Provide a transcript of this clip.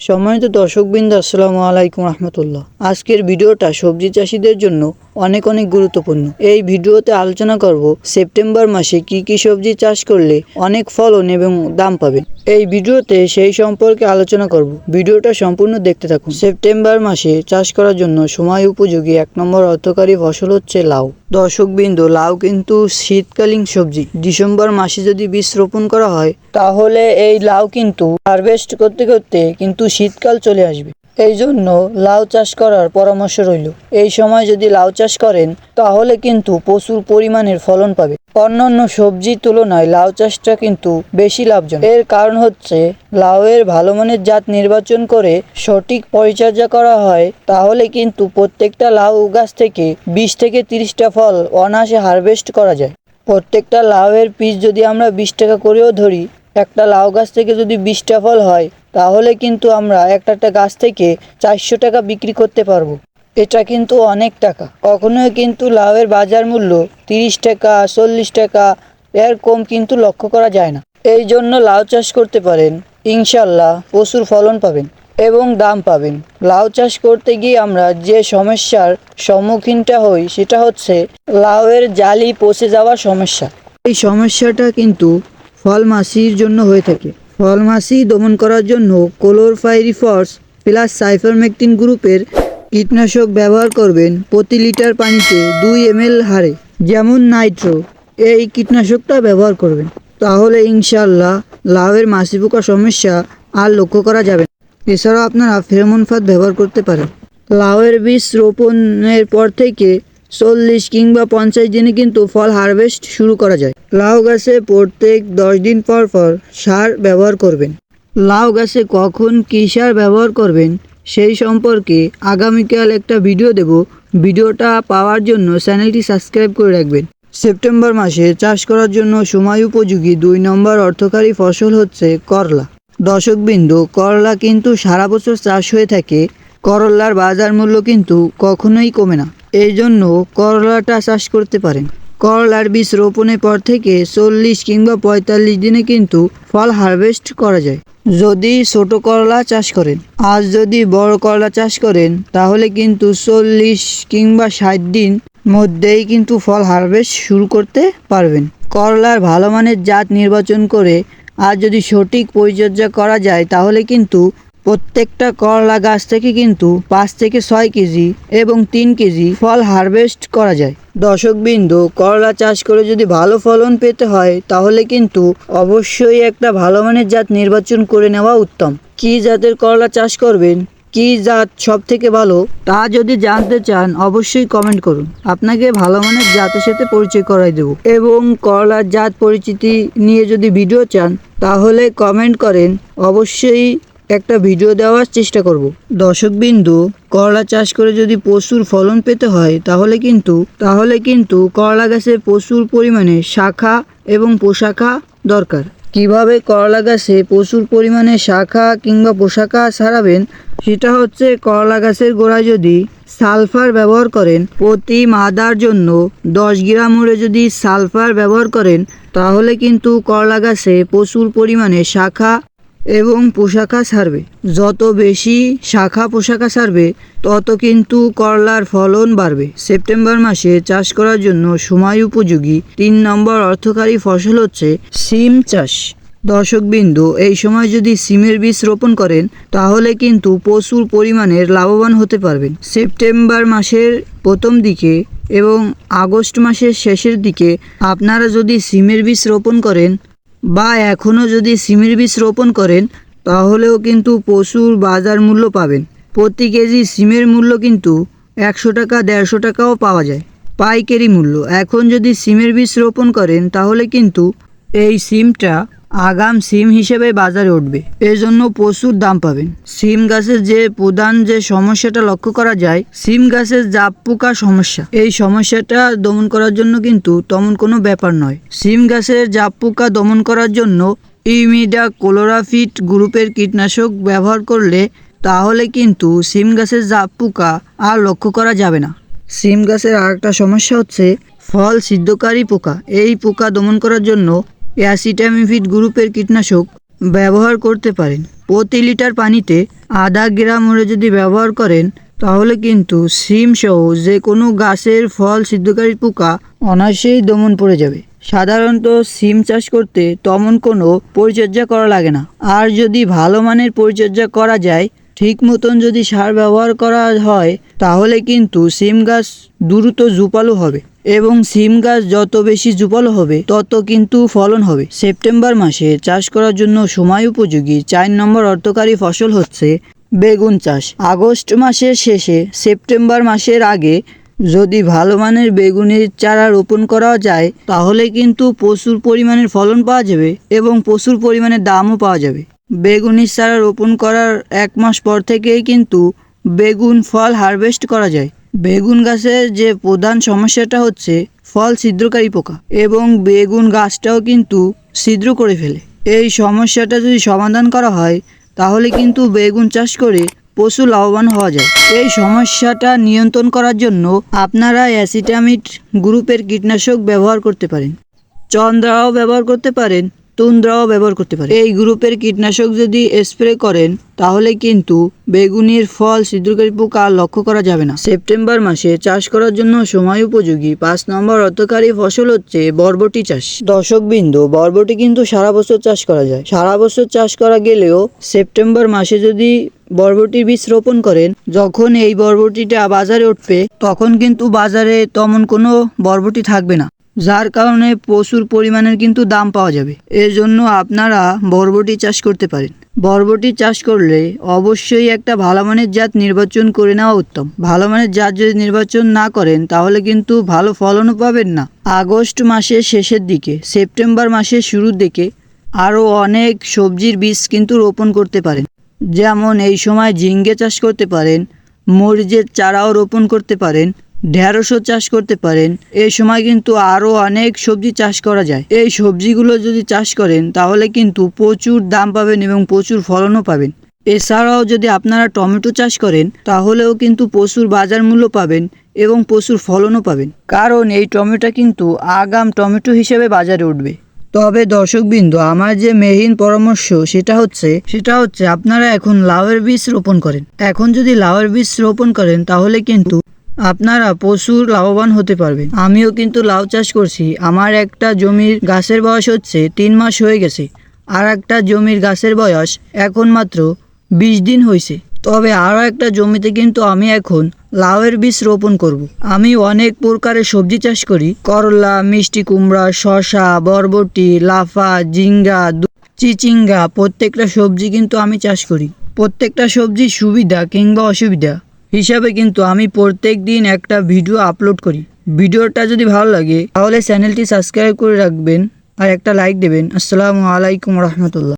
সম্মানিত দর্শকবৃন্দ আসসালামু আলাইকুম রহমতুল্লাহ। আজকের ভিডিওটা সবজি চাষিদের জন্য অনেক অনেক গুরুত্বপূর্ণ। এই ভিডিওতে আলোচনা করব সেপ্টেম্বর মাসে কি কি সবজি চাষ করলে অনেক ফলন এবং দাম পাবেন এই ভিডিওতে সেই সম্পর্কে আলোচনা করব। ভিডিওটা সম্পূর্ণ দেখতে থাকুন। সেপ্টেম্বর মাসে চাষ করার জন্য সময় উপযোগী এক নম্বর অর্থকারী ফসল হচ্ছে লাউ। দর্শকবৃন্দ, লাউ কিন্তু শীতকালীন সবজি। ডিসেম্বর মাসে যদি বীজ রোপণ করা হয়, তাহলে এই লাউ কিন্তু হারভেস্ট করতে করতে কিন্তু শীতকাল চলে আসবে। এই জন্য লাউ চাষ করার পরামর্শ রইল। এই সময় যদি লাউ চাষ করেন, তাহলে কিন্তু প্রচুর পরিমাণের ফলন পাবে। অন্যান্য সবজির তুলনায় লাউ চাষটা কিন্তু বেশি লাভজনক। এর কারণ হচ্ছে, লাউয়ের ভালো মানের জাত নির্বাচন করে সঠিক পরিচর্যা করা হয়, তাহলে কিন্তু প্রত্যেকটা লাউ গাছ থেকে বিশ থেকে তিরিশটা ফল অনায়াসে হারভেস্ট করা যায়। প্রত্যেকটা লাউয়ের পিস যদি আমরা বিশ টাকা করেও ধরি, একটা লাউ গাছ থেকে যদি বিশটা ফল হয় তাহলে কিন্তু আমরা একটা একটা গাছ থেকে চারশো টাকা বিক্রি করতে পারব। এটা কিন্তু অনেক টাকা। কখনোই কিন্তু লাউয়ের বাজার মূল্য তিরিশ টাকা, চল্লিশ টাকা, এর কম কিন্তু লক্ষ্য করা যায় না। এই জন্য লাউ চাষ করতে পারেন ইনশাল্লাহ প্রচুর ফলন পাবেন এবং দাম পাবেন। লাউ চাষ করতে গিয়ে আমরা যে সমস্যার সম্মুখীনটা হই সেটা হচ্ছে লাউয়ের জালি পচে যাওয়ার সমস্যা। এই সমস্যাটা কিন্তু ফল মাছির জন্য হয়ে থাকে। ফল মাছি দমন করার জন্য কোলোরফাইরিফস প্লাস সাইফারমেকটিন গ্রুপের কীটনাশক ব্যবহার করবেন প্রতি লিটার পানিতে দুই এমএল হারে, যেমন নাইট্রো। এই কীটনাশকটা ব্যবহার করবেন। তাহলে ইনশাল্লাহ লাউয়ের মাছি পোকা সমস্যা আর লক্ষ্য করা যাবে। এছাড়াও আপনারা ফেরোমন ফাঁদ ব্যবহার করতে পারেন। লাউয়ের বীজ রোপণের পর থেকে চল্লিশ কিংবা পঞ্চাশ দিনে কিন্তু ফল হারভেস্ট শুরু করা যায়। লাউ গাছে প্রত্যেক দশ দিন পর পর সার ব্যবহার করবেন। লাউ গাছে কখন কী সার ব্যবহার করবেন সেই সম্পর্কে আগামীকাল একটা ভিডিও দেব। ভিডিওটা পাওয়ার জন্য চ্যানেলটি সাবস্ক্রাইব করে রাখবেন। সেপ্টেম্বর মাসে চাষ করার জন্য সময় উপযোগী দুই নম্বর অর্থকারী ফসল হচ্ছে করলা। দর্শকবিন্দু, করলা কিন্তু সারা বছর চাষ হয়ে থাকে। করলার বাজার মূল্য কিন্তু কখনোই কমে না। এই জন্য করলাটা চাষ করতে পারেন। করলার বীজ রোপণের পর থেকে চল্লিশ কিংবা পঁয়তাল্লিশ দিনে কিন্তু ফল হারভেস্ট করা যায়। যদি ছোট করলা চাষ করেন আজ যদি বড় করলা চাষ করেন, তাহলে কিন্তু চল্লিশ কিংবা ষাট দিন মধ্যেই কিন্তু ফল হারভেস্ট শুরু করতে পারবেন। করলার ভালো মানের জাত নির্বাচন করে, আর যদি সঠিক পরিচর্যা করা যায়, তাহলে কিন্তু প্রত্যেকটা করলা গাছ থেকে কিন্তু পাঁচ থেকে ছয় কেজি এবং তিন কেজি ফল হারভেস্ট করা যায়। দর্শকবিন্দু, করলা চাষ করে যদি ভালো ফলন পেতে হয়, তাহলে কিন্তু অবশ্যই একটা ভালো মানের জাত নির্বাচন করে নেওয়া উত্তম। কী জাতের করলা চাষ করবেন? কী জাত সব থেকে ভালো? তা যদি জানতে চান, অবশ্যই কমেন্ট করুন। আপনাকে ভালো মানের জাতের সাথে পরিচয় করাই দেব। এবং করলার জাত পরিচিতি নিয়ে যদি ভিডিও চান, তাহলে কমেন্ট করেন। অবশ্যই একটা ভিডিও দেওয়ার চেষ্টা করব। দর্শকবিন্দু, করলা চাষ করে যদি প্রচুর ফলন পেতে হয়, তাহলে কিন্তু তাহলে কিন্তু করলা গাছে প্রচুর পরিমাণে শাখা এবং পোশাখা দরকার। কীভাবে করলা গাছে প্রচুর পরিমাণে শাখা কিংবা পোশাখা ছাড়াবেন সেটা হচ্ছে করলা গাছের গোড়ায় যদি সালফার ব্যবহার করেন, প্রতি মাদার জন্য দশ গ্রাম করে যদি সালফার ব্যবহার করেন, তাহলে কিন্তু করলা গাছে প্রচুর পরিমাণে শাখা এবং পোশাকা ছাড়বে যত বেশি শাখা পোশাকা ছাড়বে তত কিন্তু করলার ফলন বাড়বে। সেপ্টেম্বর মাসে চাষ করার জন্য সময় উপযোগী তিন নম্বর অর্থকারী ফসল হচ্ছে সিম চাষ। দর্শকবিন্দু, এই সময় যদি সিমের বীজ রোপণ করেন, তাহলে কিন্তু প্রচুর পরিমাণের লাভবান হতে পারবেন। সেপ্টেম্বর মাসের প্রথম দিকে এবং আগস্ট মাসের শেষের দিকে আপনারা যদি সিমের বীজ রোপণ করেন বা এখনও যদি সিমের বীজ রোপণ করেন, তাহলেও কিন্তু প্রচুর বাজার মূল্য পাবেন। প্রতি কেজি সিমের মূল্য কিন্তু একশো টাকা, দেড়শো টাকাও পাওয়া যায়। পাইকারি মূল্য। এখন যদি সিমের বীজ রোপণ করেন, তাহলে কিন্তু এই সিমটা আগাম সিম হিসেবে বাজারে উঠবে। এজন্য প্রচুর দাম পাবেন। সিম গাছের যে প্রধান যে সমস্যাটা লক্ষ্য করা যায়, সিম গাছের জাপ পোকা সমস্যা। এই সমস্যাটা দমন করার জন্য কিন্তু তেমন কোনো ব্যাপার নয়। সিম গাছের জাপ পোকা দমন করার জন্য ইমিডা কোলোরাফিট গ্রুপের কীটনাশক ব্যবহার করলে তাহলে কিন্তু সিম গাছের জাপ পোকা আর লক্ষ্য করা যাবে না। সিম গাছের আরেকটা সমস্যা হচ্ছে ফল সিদ্ধকারী পোকা। এই পোকা দমন করার জন্য অ্যাসিটামিফিড গ্রুপের কীটনাশক ব্যবহার করতে পারেন। প্রতি লিটার পানিতে আধা গ্রাম হলে যদি ব্যবহার করেন, তাহলে কিন্তু সিম সহ যে কোনো গাছের ফল সিদ্ধকারী পোকা অনায়াসেই দমন পড়ে যাবে। সাধারণত সিম চাষ করতে তেমন কোনো পরিচর্যা করা লাগে না। আর যদি ভালো মানের পরিচর্যা করা যায় ঠিক মতন যদি সার ব্যবহার করা হয়, তাহলে কিন্তু সিম গাছ দ্রুত জুপালো হবে এবং সিম গাছ যত বেশি জুপালো হবে, তত কিন্তু ফলন হবে। সেপ্টেম্বর মাসে চাষ করার জন্য সময় উপযোগী চার নম্বর অর্থকারী ফসল হচ্ছে বেগুন চাষ। আগস্ট মাসের শেষে সেপ্টেম্বর মাসের আগে যদি ভালো মানের বেগুনের চারা রোপণ করা যায়, তাহলে কিন্তু প্রচুর পরিমাণের ফলন পাওয়া যাবে এবং প্রচুর পরিমাণে দামও পাওয়া যাবে। বেগুনের চারা রোপণ করার এক মাস পর থেকেই কিন্তু বেগুন ফল হারভেস্ট করা যায়। বেগুন গাছের যে প্রধান সমস্যাটা হচ্ছে, ফল ছিদ্রকারী পোকা এবং বেগুন গাছটাও কিন্তু ছিদ্র করে ফেলে। এই সমস্যাটা যদি সমাধান করা হয়, তাহলে কিন্তু বেগুন চাষ করে প্রচুর লাভবান হওয়া যায়। এই সমস্যাটা নিয়ন্ত্রণ করার জন্য আপনারা অ্যাসিটামিট গ্রুপের কীটনাশক ব্যবহার করতে পারেন। চন্দ্রাও ব্যবহার করতে পারেন। তুন্দ্রাও ব্যবহার করতে পারে। এই গ্রুপের কীটনাশক যদি স্প্রে করেন, তাহলে কিন্তু বেগুনির ফল, ছিদ্রকারী পোকা লক্ষ্য করা যাবে না। সেপ্টেম্বর মাসে চাষ করার জন্য সময় উপযোগী পাঁচ নম্বর অর্থকারী ফসল হচ্ছে বরবটি চাষ। দর্শক বিন্দু বরবটি কিন্তু সারা বছর চাষ করা যায়। সারা বছর চাষ করা গেলেও সেপ্টেম্বর মাসে যদি বরবটির বীজ রোপণ করেন, যখন এই বরবটিটা বাজারে উঠবে, তখন কিন্তু বাজারে তেমন কোনো বরবটি থাকবে না। যার কারণে প্রচুর পরিমাণের কিন্তু দাম পাওয়া যাবে। এর জন্য আপনারা বরবটি চাষ করতে পারেন। বরবটি চাষ করলে অবশ্যই একটা ভালো মানের জাত নির্বাচন করে নেওয়া উত্তম। ভালো মানের জাত যদি নির্বাচন না করেন, তাহলে কিন্তু ভালো ফলনও পাবেন না। আগস্ট মাসের শেষের দিকে, সেপ্টেম্বর মাসের শুরুর দিকে আরও অনেক সবজির বীজ কিন্তু রোপণ করতে পারেন। যেমন এই সময় ঝিঙ্গে চাষ করতে পারেন, মরিচের চারাও রোপণ করতে পারেন ঢেঁড়সও চাষ করতে পারেন। এই সময় কিন্তু আরও অনেক সবজি চাষ করা যায়। এই সবজিগুলো যদি চাষ করেন, তাহলে কিন্তু প্রচুর দাম পাবেন এবং প্রচুর ফলনও পাবেন। এছাড়াও যদি আপনারা টমেটো চাষ করেন, তাহলেও কিন্তু প্রচুর বাজার মূল্য পাবেন এবং প্রচুর ফলনও পাবেন। কারণ এই টমেটো কিন্তু আগাম টমেটো হিসেবে বাজারে উঠবে। তবে দর্শকবৃন্দ, আমার যে মেহিন পরামর্শ সেটা হচ্ছে সেটা হচ্ছে আপনারা এখন লাউয়ের বীজ রোপণ করেন। এখন যদি লাউয়ের বীজ রোপণ করেন, তাহলে কিন্তু আপনারা প্রচুর লাভবান হতে পারবেন। আমিও কিন্তু লাউ চাষ করছি। আমার একটা জমির গাছের বয়স হচ্ছে তিন মাস হয়ে গেছে। আর একটা জমির গাছের বয়স এখন মাত্র বিশ দিন হয়েছে তবে আরও একটা জমিতে কিন্তু আমি এখন লাউয়ের বীজ রোপণ করব। আমি অনেক প্রকারের সবজি চাষ করি। করলা, মিষ্টি কুমড়া, শসা, বরবটি, লাফা জিঙ্গা চিচিঙ্গা, প্রত্যেকটা সবজি কিন্তু আমি চাষ করি। প্রত্যেকটা সবজির সুবিধা কিংবা অসুবিধা হিসাবে কিন্তু আমি প্রত্যেক দিন একটা ভিডিও আপলোড করি। ভিডিওটা যদি ভালো লাগে, তাহলে চ্যানেলটি সাবস্ক্রাইব করে রাখবেন আর একটা লাইক দেবেন। আসসালামু আলাইকুম রহমতুল্লাহ।